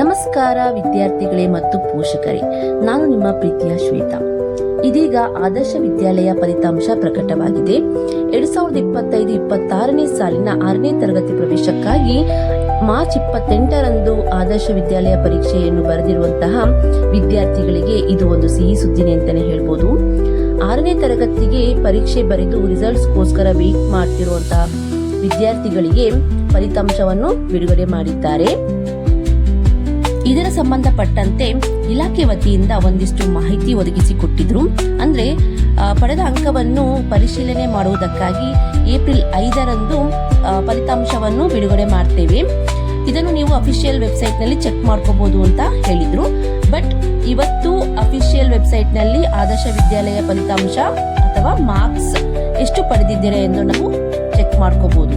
ನಮಸ್ಕಾರ ವಿದ್ಯಾರ್ಥಿಗಳೇ ಮತ್ತು ಪೋಷಕರೇ, ನಾನು ನಿಮ್ಮ ಪ್ರೀತಿಯ ಶ್ವೇತಾ. ಇದೀಗ ಆದರ್ಶ ವಿದ್ಯಾಲಯ ಫಲಿತಾಂಶ ಪ್ರಕಟವಾಗಿದೆ. ಎರಡ್ ಸಾವಿರದ ಇಪ್ಪತ್ತೈದು ಇಪ್ಪತ್ತಾರನೇ ಸಾಲಿನ ಆರನೇ ತರಗತಿ ಪ್ರವೇಶಕ್ಕಾಗಿ ಮಾರ್ಚ್ ಇಪ್ಪತ್ತೆಂಟರಂದು ಆದರ್ಶ ವಿದ್ಯಾಲಯ ಪರೀಕ್ಷೆಯನ್ನು ಬರೆದಿರುವಂತಹ ವಿದ್ಯಾರ್ಥಿಗಳಿಗೆ ಇದು ಒಂದು ಸಿಹಿ ಸುದ್ದಿನೇ ಅಂತಾನೆ ಹೇಳ್ಬೋದು. ಆರನೇ ತರಗತಿಗೆ ಪರೀಕ್ಷೆ ಬರೆದು ರಿಸಲ್ಟ್ಸ್ಗೋಸ್ಕರ ವೇಟ್ ಮಾಡ್ತಿರುವಂತಹ ವಿದ್ಯಾರ್ಥಿಗಳಿಗೆ ಫಲಿತಾಂಶವನ್ನು ಬಿಡುಗಡೆ ಮಾಡಿದ್ದಾರೆ. ಇದರ ಸಂಬಂಧಪಟ್ಟಂತೆ ಇಲಾಖೆ ವತಿಯಿಂದ ಒಂದಿಷ್ಟು ಮಾಹಿತಿ ಒದಗಿಸಿಕೊಟ್ಟಿದ್ರು. ಅಂದ್ರೆ ಪಡೆದ ಅಂಕವನ್ನು ಪರಿಶೀಲನೆ ಮಾಡುವುದಕ್ಕಾಗಿ ಏಪ್ರಿಲ್ ಐದರಂದು ಫಲಿತಾಂಶವನ್ನು ಬಿಡುಗಡೆ ಮಾಡ್ತೇವೆ. ಇದನ್ನು ನೀವು ಅಫಿಷಿಯಲ್ ವೆಬ್ಸೈಟ್ನಲ್ಲಿ ಚೆಕ್ ಮಾಡ್ಕೋಬಹುದು ಅಂತ ಹೇಳಿದ್ರು. ಬಟ್, ಇವತ್ತು ಅಫಿಷಿಯಲ್ ವೆಬ್ಸೈಟ್ನಲ್ಲಿ ಆದರ್ಶ ವಿದ್ಯಾಲಯ ಫಲಿತಾಂಶ ಅಥವಾ ಮಾರ್ಕ್ಸ್ ಎಷ್ಟು ಪಡೆದಿದ್ದೀರಾ ಎಂದು ನಾವು ಚೆಕ್ ಮಾಡ್ಕೋಬಹುದು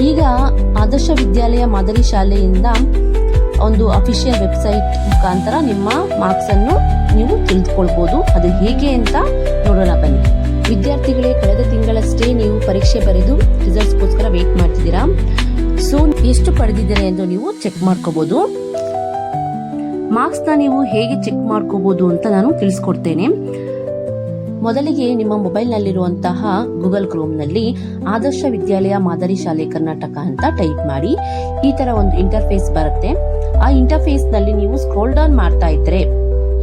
ಈಗ ಆದರ್ಶ ವಿದ್ಯಾಲಯ ಮಾದರಿ ಶಾಲೆಯಿಂದ ಒಂದು ಅಫಿಷಿಯಲ್ ವೆಬ್ಸೈಟ್ ಮುಖಾಂತರ ನಿಮ್ಮ ಮಾರ್ಕ್ಸ್ ಅನ್ನು ನೀವು ತಿಳಿದುಕೊಳ್ಬೋದು. ಅದು ಹೇಗೆ ಅಂತ ನೋಡೋಣ ಬನ್ನಿ. ವಿದ್ಯಾರ್ಥಿಗಳೇ, ಕಳೆದ ತಿಂಗಳಷ್ಟೇ ನೀವು ಪರೀಕ್ಷೆ ಬರೆದು ರಿಸಲ್ಟ್ಸ್ಗೋಸ್ಕರ ವೇಟ್ ಮಾಡ್ತಿದ್ದೀರಾ? ಸೊ ಎಷ್ಟು ಪಡೆದಿದ್ದೀರಾ ಎಂದು ನೀವು ಚೆಕ್ ಮಾಡ್ಕೋಬಹುದು ಮಾರ್ಕ್ಸ್ನ ನೀವು ಹೇಗೆ ಚೆಕ್ ಮಾಡ್ಕೋಬಹುದು ಅಂತ ನಾನು ತಿಳಿಸ್ಕೊಡ್ತೇನೆ. ಮೊದಲಿಗೆ ನಿಮ್ಮ ಮೊಬೈಲ್ನಲ್ಲಿರುವಂತಹ ಗೂಗಲ್ ಕ್ರೋಮ್ನಲ್ಲಿ ಆದರ್ಶ ವಿದ್ಯಾಲಯ ಮಾದರಿ ಶಾಲೆ ಕರ್ನಾಟಕ ಅಂತ ಟೈಪ್ ಮಾಡಿ ಈ ತರ ಒಂದು ಇಂಟರ್ಫೇಸ್ ಬರುತ್ತೆ. ಆ ಇಂಟರ್ಫೇಸ್ನಲ್ಲಿ ನೀವು ಸ್ಕ್ರೋಲ್ ಡೌನ್ ಮಾಡ್ತಾ ಇದ್ರೆ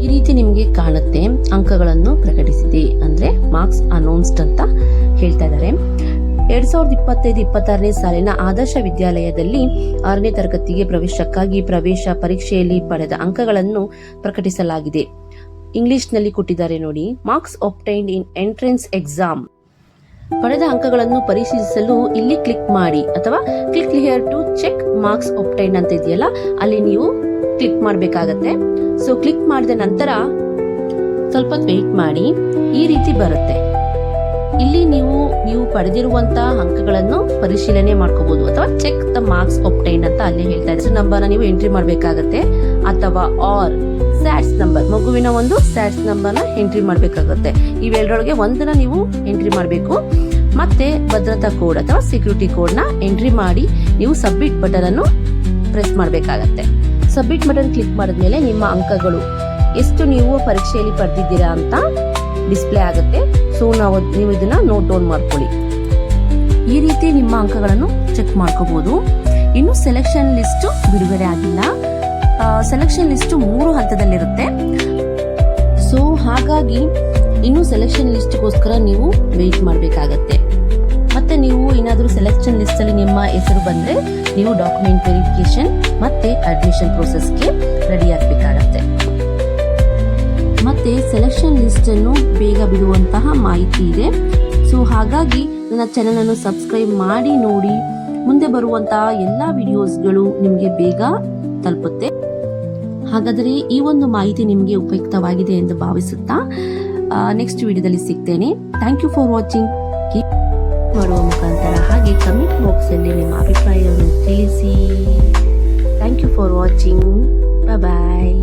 ಈ ರೀತಿ ನಿಮಗೆ ಕಾಣುತ್ತೆ ಅಂಕಗಳನ್ನು ಪ್ರಕಟಿಸಿದೆ ಅಂದ್ರೆ ಮಾರ್ಕ್ಸ್ ಅನೌನ್ಸ್ಡ್ ಅಂತ ಹೇಳ್ತಾ ಇದ್ದಾರೆ ಎರಡ್ ಸಾವಿರದ ಇಪ್ಪತ್ತೈದು ಇಪ್ಪತ್ತಾರನೇ ಸಾಲಿನ ಆದರ್ಶ ವಿದ್ಯಾಲಯದಲ್ಲಿ ಆರನೇ ತರಗತಿಗೆ ಪ್ರವೇಶಕ್ಕಾಗಿ ಪ್ರವೇಶ ಪರೀಕ್ಷೆಯಲ್ಲಿ ಪಡೆದ ಅಂಕಗಳನ್ನು ಪ್ರಕಟಿಸಲಾಗಿದೆ. ಇಂಗ್ಲಿಷ್ನಲ್ಲಿ ಕೊಟ್ಟಿದ್ದಾರೆ ನೋಡಿ. Marks obtained in entrance exam ಪಡೆದ ಅಂಕಗಳನ್ನು ಪರಿಶೀಲಿಸಲು ಇಲ್ಲಿ ಕ್ಲಿಕ್ ಮಾಡಿ. ಅಥವಾ click here to check marks obtain ಅಂತ ಇದೆಯಲ್ಲ, ಅಲ್ಲಿ ನೀವು ಕ್ಲಿಕ್ ಮಾಡಬೇಕಾಗತ್ತೆ. ಸೊ ಕ್ಲಿಕ್ ಮಾಡಿದ ನಂತರ ಸ್ವಲ್ಪ ವೇಟ್ ಮಾಡಿ. ಈ ರೀತಿ ಬರುತ್ತೆ. ಇಲ್ಲಿ ನೀವು ನೀವು ಪಡೆದಿರುವಂತಹ ಅಂಕಗಳನ್ನು ಪರಿಶೀಲನೆ ಮಾಡ್ಕೋಬಹುದು ಅಥವಾ ಚೆಕ್ ದ ಮಾರ್ಕ್ಸ್ ಒಪ್ಟೈನ್ ಅಂತ ಅಲ್ಲಿ ಹೇಳ್ತಾ ಇದ್ದಾರೆ. ನಂಬರ್ನ ನೀವು ಎಂಟ್ರಿ ಮಾಡಬೇಕಾಗತ್ತೆ ಅಥವಾ ಆರ್ ಸ್ಯಾಟ್ಸ್ ನಂಬರ್ ಮಗುವಿನ ಒಂದು ಸ್ಯಾಟ್ಸ್ ನಂಬರ್ನ ಎಂಟ್ರಿ ಮಾಡಬೇಕಾಗುತ್ತೆ. ಇವೆರಡರೊಳಗೆ ಒಂದನ್ನ ನೀವು ಎಂಟ್ರಿ ಮಾಡಬೇಕು. ಮತ್ತೆ ಭದ್ರತಾ ಕೋಡ್ ಅಥವಾ ಸೆಕ್ಯೂರಿಟಿ ಕೋಡ್ನ ಎಂಟ್ರಿ ಮಾಡಿ ನೀವು ಸಬ್ಮಿಟ್ ಬಟನ್ ಅನ್ನು ಪ್ರೆಸ್ ಮಾಡಬೇಕಾಗತ್ತೆ. ಸಬ್ಮಿಟ್ ಬಟನ್ ಕ್ಲಿಕ್ ಮಾಡಿದ್ಮೇಲೆ ನಿಮ್ಮ ಅಂಕಗಳು ಎಷ್ಟು ನೀವು ಪರೀಕ್ಷೆಯಲ್ಲಿ ಪಡೆದಿದ್ದೀರಾ ಅಂತ ಡಿಸ್ಪ್ಲೇ ಆಗುತ್ತೆ. ಸೊ ನಾವು ನೀವು ಇದನ್ನ ನೋಟ್ ಡೌನ್ ಮಾಡ್ಕೊಳ್ಳಿ. ಈ ರೀತಿ ನಿಮ್ಮ ಅಂಕಗಳನ್ನು ಚೆಕ್ ಮಾಡ್ಕೋಬಹುದು ಇನ್ನು ಸೆಲೆಕ್ಷನ್ ಲಿಸ್ಟ್ ಬಿಡುಗಡೆ ಆಗಿಲ್ಲ. ಸೆಲೆಕ್ಷನ್ ಲಿಸ್ಟ್ ಮೂರು ಹಂತದಲ್ಲಿರುತ್ತೆ. ಸೊ ಹಾಗಾಗಿ ಇನ್ನು ಸೆಲೆಕ್ಷನ್ ಲಿಸ್ಟ್ಗೋಸ್ಕರ ನೀವು ವೆಯ್ಟ್ ಮಾಡಬೇಕಾಗತ್ತೆ. ಮತ್ತೆ ನೀವು ಏನಾದರೂ ಸೆಲೆಕ್ಷನ್ ಲಿಸ್ಟ್ ಅಲ್ಲಿ ನಿಮ್ಮ ಹೆಸರು ಬಂದ್ರೆ ನೀವು ಡಾಕ್ಯುಮೆಂಟ್ ವೆರಿಫಿಕೇಶನ್ ಮತ್ತೆ ಅಡ್ಮಿಷನ್ ಪ್ರೋಸೆಸ್ಗೆ ರೆಡಿ ಆಗಬೇಕಾಗತ್ತೆ ಮತ್ತೆ ಸೆಲೆಕ್ಷನ್ ಲಿಸ್ಟ್ ಅನ್ನು ಬೇಗ ಬಿಡುವಂತಹ ಮಾಹಿತಿ ಇದೆ. ಸೊ ಹಾಗಾಗಿ ನನ್ನ ಚಾನೆಲ್ ಅನ್ನು ಸಬ್ಸ್ಕ್ರೈಬ್ ಮಾಡಿ, ನೋಡಿ. ಮುಂದೆ ಬರುವಂತಹ ಎಲ್ಲಾ ವಿಡಿಯೋಸ್ಗಳು ನಿಮಗೆ ಬೇಗ ತಲುಪುತ್ತೆ. ಹಾಗಾದರೆ ಈ ಒಂದು ಮಾಹಿತಿ ನಿಮಗೆ ಉಪಯುಕ್ತವಾಗಿದೆ ಎಂದು ಭಾವಿಸುತ್ತಾ ನೆಕ್ಸ್ಟ್ ವಿಡಿಯೋದಲ್ಲಿ ಸಿಗ್ತೇನೆ. ಥ್ಯಾಂಕ್ ಯು ಫಾರ್ ವಾಚಿಂಗ್ ಮಾಡುವ ಮುಖಾಂತರ ಹಾಗೆ ಕಮೆಂಟ್ ಬಾಕ್ಸ್ ಅಲ್ಲಿ ನಿಮ್ಮ ಅಭಿಪ್ರಾಯವನ್ನು ತಿಳಿಸಿ. Thank you for watching bye